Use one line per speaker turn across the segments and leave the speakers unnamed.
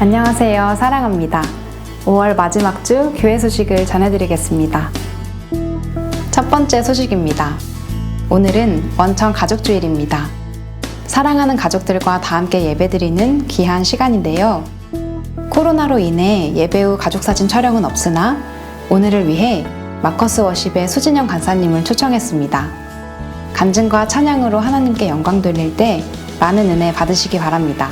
안녕하세요. 사랑합니다. 5월 마지막 주 교회 소식을 전해드리겠습니다. 첫 번째 소식입니다. 오늘은 원천 가족주일입니다. 사랑하는 가족들과 다 함께 예배드리는 귀한 시간인데요. 코로나로 인해 예배 후 가족사진 촬영은 없으나 오늘을 위해 마커스 워십의 수진영 간사님을 초청했습니다. 간증과 찬양으로 하나님께 영광 돌릴 때 많은 은혜 받으시기 바랍니다.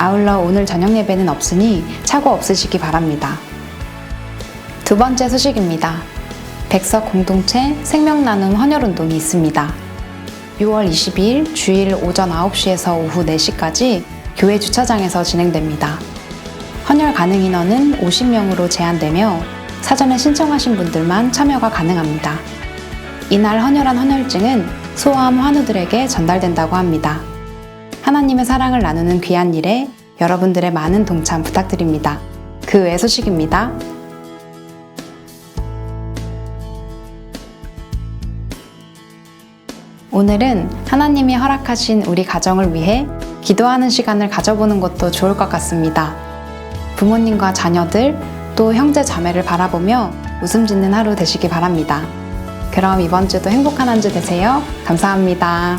아울러 오늘 저녁 예배는 없으니 착오 없으시기 바랍니다. 두 번째 소식입니다. 백석 공동체 생명 나눔 헌혈 운동이 있습니다. 6월 22일 주일 오전 9시에서 오후 4시까지 교회 주차장에서 진행됩니다. 헌혈 가능 인원은 50명으로 제한되며 사전에 신청하신 분들만 참여가 가능합니다. 이날 헌혈한 헌혈증은 소아암 환우들에게 전달된다고 합니다. 하나님의 사랑을 나누는 귀한 일에 여러분들의 많은 동참 부탁드립니다. 그 외 소식입니다. 오늘은 하나님이 허락하신 우리 가정을 위해 기도하는 시간을 가져보는 것도 좋을 것 같습니다. 부모님과 자녀들, 또 형제 자매를 바라보며 웃음 짓는 하루 되시기 바랍니다. 그럼 이번 주도 행복한 한 주 되세요. 감사합니다.